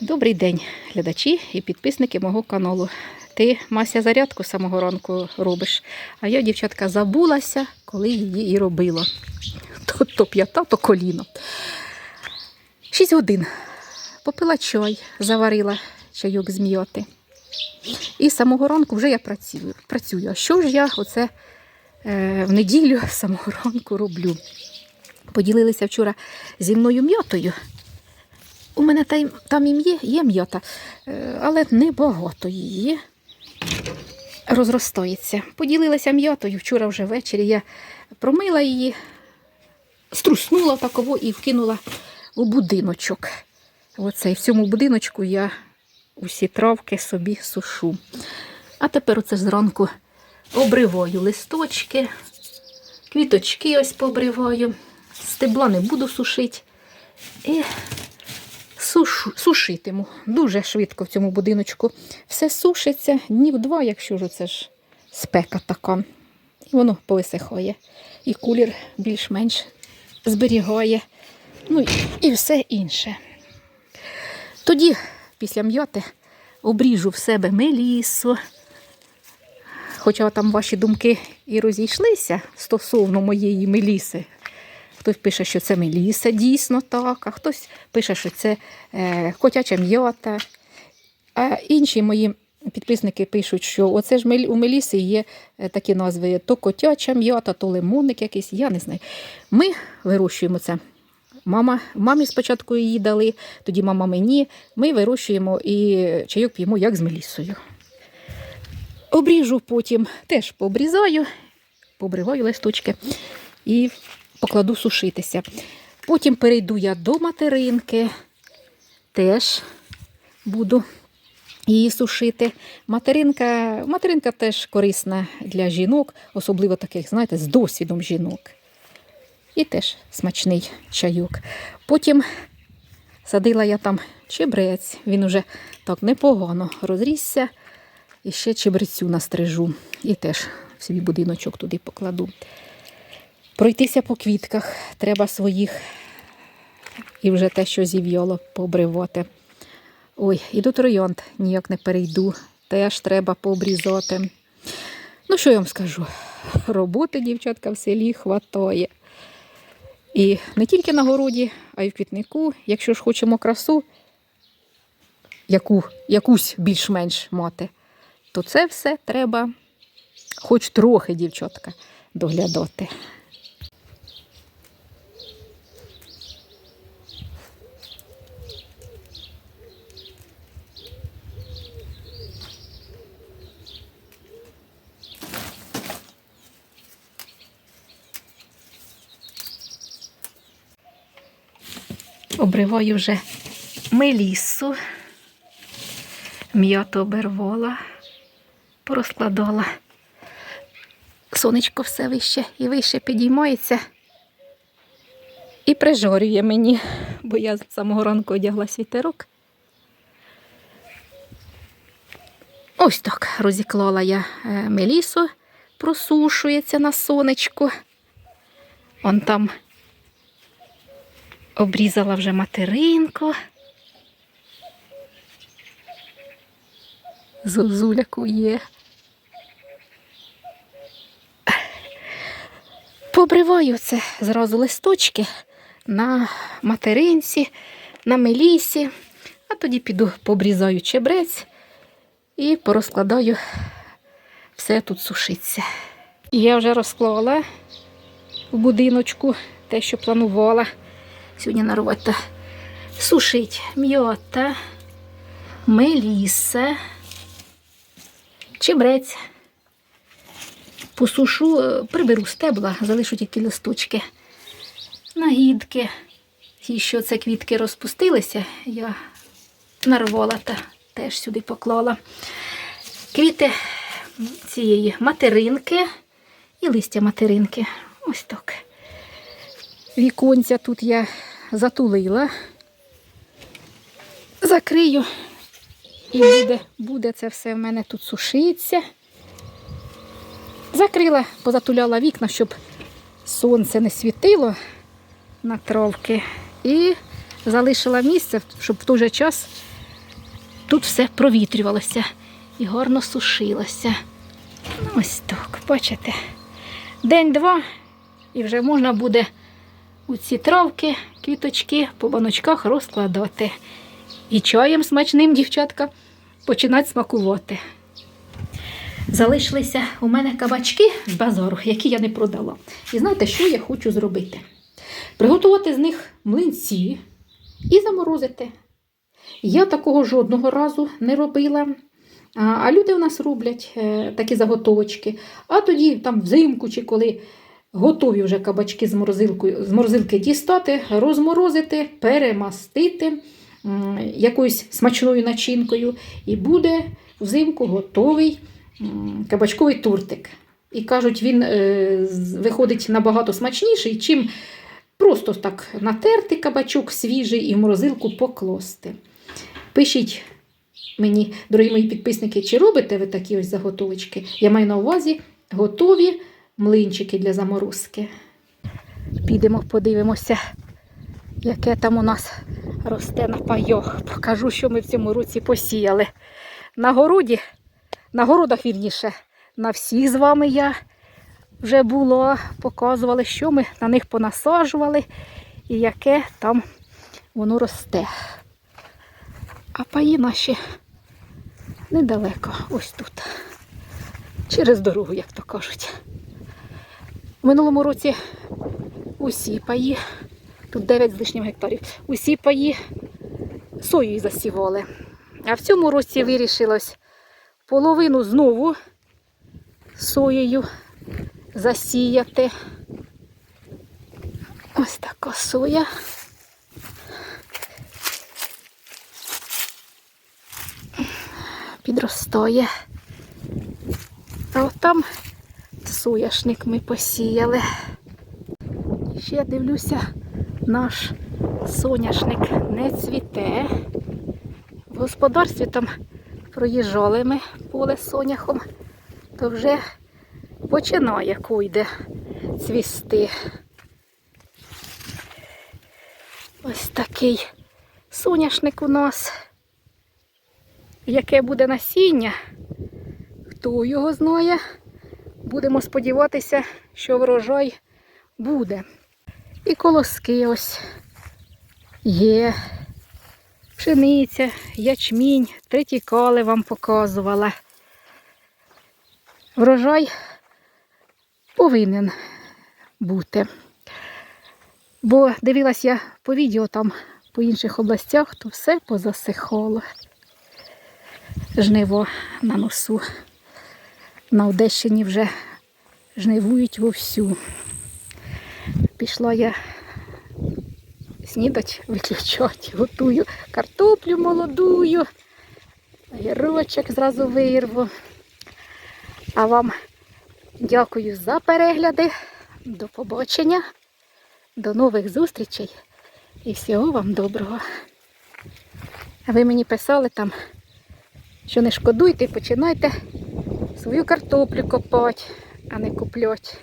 Добрий день, глядачі і підписники мого каналу. Ти, Мася, зарядку з самого ранку робиш, а я, дівчатка, забулася, коли її і робила. То, п'ята, то коліно. Шість годин. Попила чай, заварила чайок з м'яти. І самого ранку вже я працюю. працюю. А що ж я оце е, в неділю самого ранку роблю? Поділилися вчора зі мною м'ятою. У мене там, там і є, м'ята, е, але небагато її розростається. Поділилася м'ятою. Вчора вже ввечері я промила її, струснула таково і вкинула у будиночок. Оце, і в цьому будиночку я усі травки собі сушу. А тепер оце зранку обриваю листочки, квіточки ось пообриваю. Стебла не буду сушити. І сушу, сушитиму. Дуже швидко в цьому будиночку. Все сушиться днів два, якщо ж це ж спека така. І воно повисихає. І кулір більш-менш зберігає. Ну і все інше. Тоді, після м'яти, обріжу в себе мелісу. Хоча там ваші думки і розійшлися стосовно моєї меліси. Хтось пише, що це меліса, дійсно так, а хтось пише, що це е, котяча м'ята. А інші мої підписники пишуть, що оце ж у меліси є е, такі назви: то котяча м'ята, то лимонник якийсь, я не знаю. Ми вирощуємо це. Мама, мамі спочатку її дали, тоді мама мені. Ми вирощуємо і чайок п'ємо як з мелісою. Обріжу потім, теж пообрізаю, пообриваю листочки і покладу сушитися. Потім перейду я до материнки, теж буду її сушити. Материнка, материнка теж корисна для жінок, особливо таких, знаєте, з досвідом жінок. І теж смачний чайок. Потім садила я там чебрець, він уже так непогано розрісся. І ще чебрецю настрижу. І теж в свій будиночок туди покладу. Пройтися по квітках треба своїх і вже те, що зів'яло, пообривати. Ой, і до троянд ніяк не перейду. Теж треба пообрізати. Ну, що я вам скажу? Роботи, дівчатка, в селі хватає. І не тільки на городі, а й в квітнику. Якщо ж хочемо красу, яку, якусь більш-менш мати, то це все треба хоч трохи, дівчатка, доглядати. Обриваю вже мелісу, м'яту обервала, порозкладала. Сонечко все вище і вище підіймається і прижорює мені, бо я з самого ранку одягла світерок. Ось так розіклала я е, мелісу, просушується на сонечку. Он там обрізала вже материнку. Зозуля кує. Побриваю це зразу листочки на материнці, на мелісі, а тоді піду побрізаю чебрець і порозкладаю все тут сушиться. Я вже розклала в будиночку те, що планувала сьогодні нарвати та сушить м'ята, меліса, чебрець. Посушу, е, приберу стебла, залишу тільки листочки. Нагідки. Ті, що це квітки розпустилися, я нарвала та теж сюди поклала. Квіти цієї материнки і листя материнки. Ось так. Віконця тут я затулила. Закрию. І буде, буде це все в мене тут сушиться. Закрила, позатуляла вікна, щоб сонце не світило на травки. І залишила місце, щоб в той же час тут все провітрювалося і гарно сушилося. Ось так, бачите. День-два, і вже можна буде у ці травки, квіточки по баночках розкладати. І чаєм смачним, дівчатка, починати смакувати. Залишилися у мене кабачки з базару, які я не продала. І знаєте, що я хочу зробити? Приготувати з них млинці і заморозити. Я такого жодного разу не робила. А, люди у нас роблять е, такі заготовочки. А тоді там взимку чи коли готові вже кабачки з, морозилкою, з морозилки дістати, розморозити, перемастити якоюсь смачною начинкою, і буде взимку готовий кабачковий тортик. І кажуть, він е, виходить набагато смачніший, чим просто так натерти кабачок свіжий і в морозилку покласти. Пишіть мені, дорогі мої підписники, чи робите ви такі ось заготовочки? Я маю на увазі готові млинчики для заморозки. Підемо, подивимося, яке там у нас росте на пайох. Покажу, що ми в цьому році посіяли. На городі, на городах вірніше, на всіх з вами я вже було, показували, що ми на них понасаджували і яке там воно росте. А паї наші недалеко, ось тут. Через дорогу, як то кажуть. Минулому році усі паї, тут 9 з лишнім гектарів, усі паї соєю засівали. А в цьому році вирішилось половину знову соєю засіяти. Ось така соя. Підростає. А от там сояшник ми посіяли. Ще дивлюся, наш соняшник не цвіте. В господарстві там проїжджали ми поле соняхом, то вже починає койде цвісти. Ось такий соняшник у нас. Яке буде насіння, хто його знає. Будемо сподіватися, що врожай буде. І колоски ось є. Пшениця, ячмінь, третікали вам показувала. Врожай повинен бути. Бо дивилась я по відео там по інших областях, то все позасихало. Жниво на носу. На Одещині вже жнивують вовсю. Пішла я снідать виключати, готую картоплю молодую, огірочок зразу вирву. А вам дякую за перегляди. До побачення, до нових зустрічей і всього вам доброго. Ви мені писали там, що не шкодуйте, починайте свою картоплю копати, а не куплять.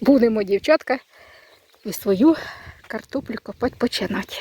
Будемо, дівчатка, і свою картоплю копати починати.